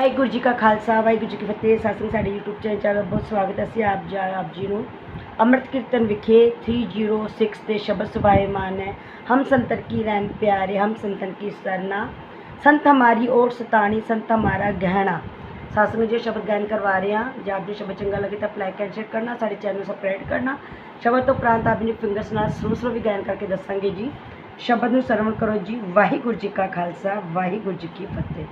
ਵਾਹਿਗੁਰੂ ਜੀ ਕਾ ਖਾਲਸਾ, ਵਾਹਿਗੁਰੂ ਜੀ ਕੀ ਫਤਿਹ। ਸਾਸਨ ਸਾਡੇ YouTube channel channel ਬਹੁਤ ਸਵਾਗਤ ਹੈ। ਅਸੀਂ ਆਪ ਜੀ ਆਪ ਜੀ ਨੂੰ ਅੰਮ੍ਰਿਤ ਕੀਰਤਨ ਵਿਖੇ 306 ਦੇ ਸ਼ਬਦ ਸੁਭਾਏਮਾਨ ਹੈ। ਹਮ ਸੰਤਨ ਕੀ ਰਹਿਮ ਪਿਆਰੇ, ਹਮ ਸੰਤਨ ਕੀ ਸਰਨਾ। ਸੰਤ ਹਮਾਰੀ ਓਟ ਸਤਾਣੀ, ਸੰਤ ਹਮਾਰਾ ਗਹਿਣਾ। ਸਾਸ ਨੂੰ ਜੇ ਸ਼ਬਦ ਗਾਇਨ ਕਰਵਾ ਰਹੇ ਹਾਂ, ਜੇ ਆਪ ਜੀ ਸ਼ਬਦ ਚੰਗਾ ਲੱਗੇ ਤਾਂ ਲਾਈਕ ਐਂਡ ਸ਼ੇਅਰ ਕਰਨਾ, ਸਾਡੇ ਚੈਨਲ ਨੂੰ ਸਬਸਕ੍ਰਾਈਬ ਕਰਨਾ। ਸ਼ਬਦ ਤੋਂ ਉਪਰੰਤ ਜੀ ਫਿੰਗਰਸ ਨਾਲ ਸਲੋ ਵੀ ਗਾਇਨ ਕਰਕੇ ਦੱਸਾਂਗੇ ਜੀ। ਸ਼ਬਦ ਨੂੰ ਸਰਵਣ ਕਰੋ ਜੀ ਵਾਹਿਗੁਰੂ ਜੀ ਕਾ ਖਾਲਸਾ ਵਾਹਿਗੁਰੂ ਜੀ ਕੀ ਫਤਿਹ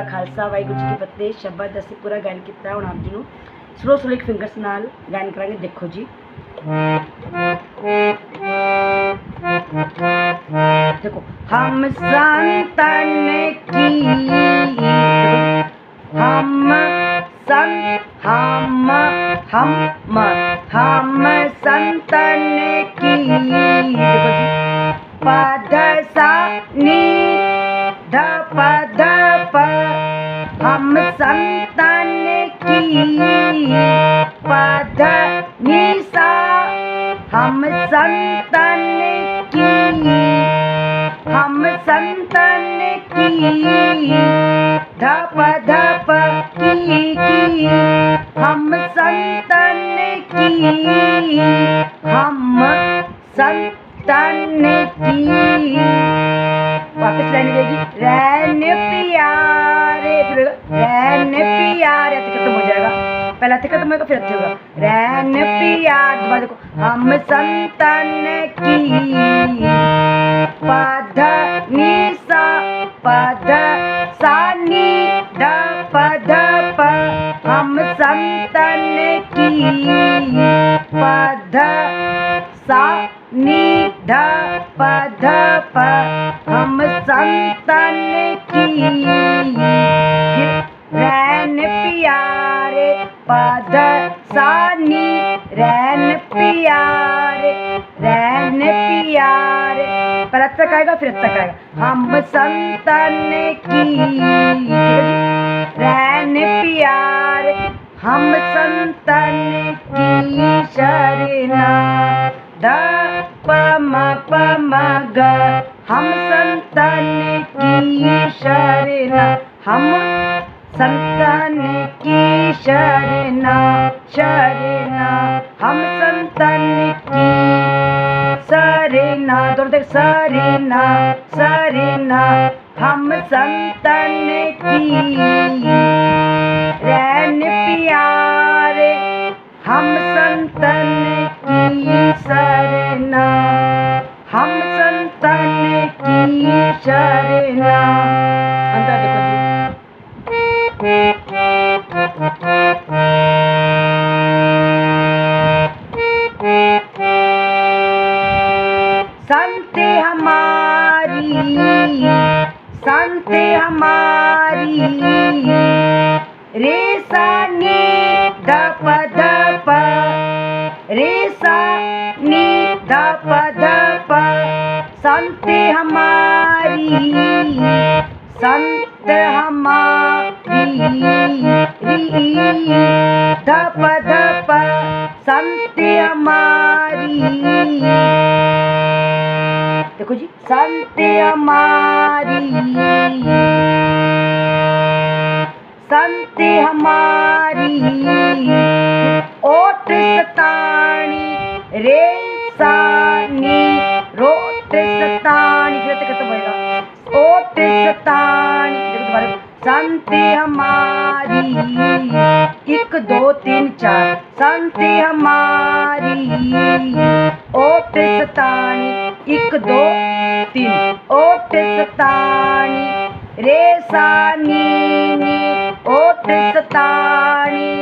ਵਾਹਿਗੁਰੂ ਜੀ ਕਾ ਖਾਲਸਾ ਵਾਹਿਗੁਰੂ ਜੀ ਕੀ ਫਤਿਹ ਸ਼ਬਦ ਅਸੀਂ ਪੂਰਾ ਗਾਇਨ ਕੀਤਾ ਹੁਣ ਆਪ ਜੀ ਨੂੰ ਸਲੋ ਸਲੋ ਇੱਕ ਫਿੰਗਰਸ ਨਾਲ ਗਾਇਨ ਕਰਾਂਗੇ ਦੇਖੋ ਜੀ देखो हम संतन की हम सं हम हम हम संतन की देखो जी पद सा नी ध पद प हम संतन की पद नी सा हम संतन की, हम संतन की। धप धप की की, हम संतन की। हम संतन रैन दोबारा देखो हम संतन की पध नी सा पध सा नी ध पध प हम संतन की पध सा नी ध पध प हम संतन की रैन प्यारे पद सानी रैन प्यारे रैन प्यारे। पहले अब तक आएगा, फिर अब तक आएगा। हम संतन की? रैन प्यारे, हम संतन की शरणा। द, प, म प, म, ग, हम संतन की शरणा। हम संतन की शरणा। शरणा हम संतन की। शरणा दोनों देख शरणा शरणा हम संतन की। रैन प्यारे, हम संतन की शरणा नी ध प ध प संत हमारी संत हमारी ध प ध प संत हमारी। देखो जी, संत हमारी संत हमारी, ओट सतानी, रे सतानी देखो दोबारा संत हमारी, एक, दो, तीन, चार। संत हमारी ओट सतानी, एक, दो, तीन। ओट सतानी, रे सानी नी ओट सतानी,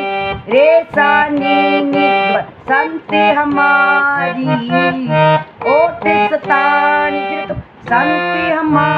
रे सानी नी संत हमारी ओट सतानी फिर तो संत हमारा।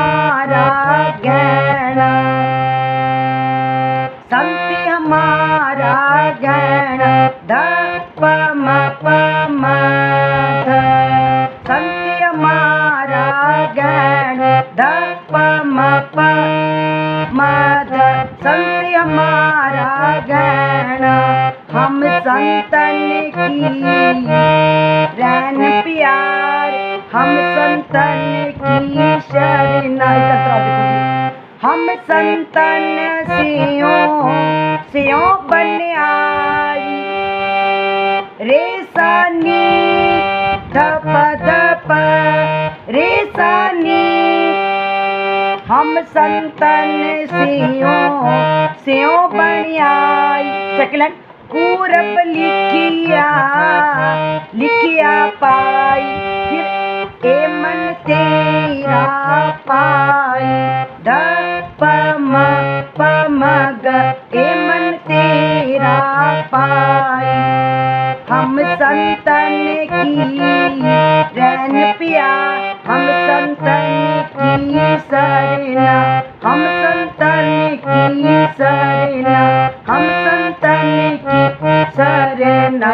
संतन की शरणा एकत्र आओ देखो जी। हम संतन सियो सियो बन आई रे सानी धप धप रे हम संतन सियो सियो बन आई सेकंड पूरब लिखिया लिखिया पाई ए मन तेरा पाई ध प म प म ग ए मन तेरा पाई संतन की रैन पिया, हम संतन की सरना, हम संतन की सरना, हम संतन की सरना